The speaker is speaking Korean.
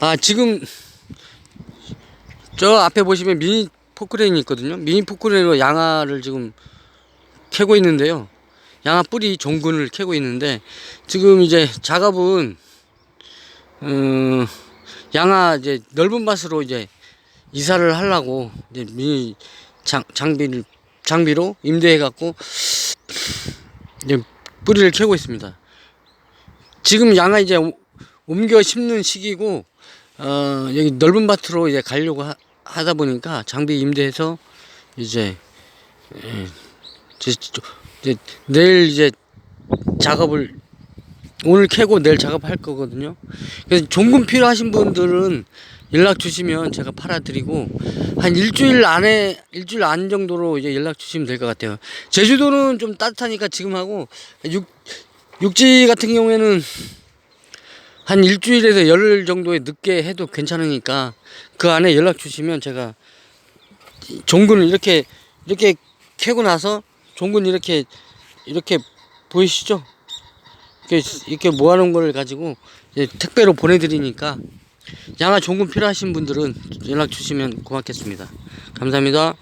아 지금 저 앞에 보시면 미니 포크레인이 있거든요. 미니 포크레인으로 양아를 지금 캐고 있는데요. 양아 뿌리 종근을 캐고 있는데 지금 이제 작업은 음, 양아 이제 넓은 밭으로 이제 이사를 하려고 이제 미니 장, 장비를 장비로 임대해 갖고 이제 뿌리를 캐고 있습니다. 지금 양아 이제 오- 옮겨 심는 시기고 어 여기 넓은 밭으로 이제 가려고 하, 하다 보니까 장비 임대해서 이제 예, 이제, 저- 이제 내일 이제 작업을 오늘 캐고 내일 작업할 거거든요. 그래서 종금 필요하신 분들은 연락 주시면 제가 팔아드리고 한 일주일 안에 일주일 안 정도로 이제 연락 주시면 될 것 같아요. 제주도는 좀 따뜻하니까 지금 하고 육 육지 같은 경우에는 한 일주일에서 열흘 정도에 늦게 해도 괜찮으니까 그 안에 연락 주시면 제가 종근을 이렇게 이렇게 캐고 나서 종근 이렇게 이렇게 보이시죠? 이렇게 이렇게 모아놓은 걸 가지고 택배로 보내드리니까 양아 종근 필요하신 분들은 연락 주시면 고맙겠습니다. 감사합니다.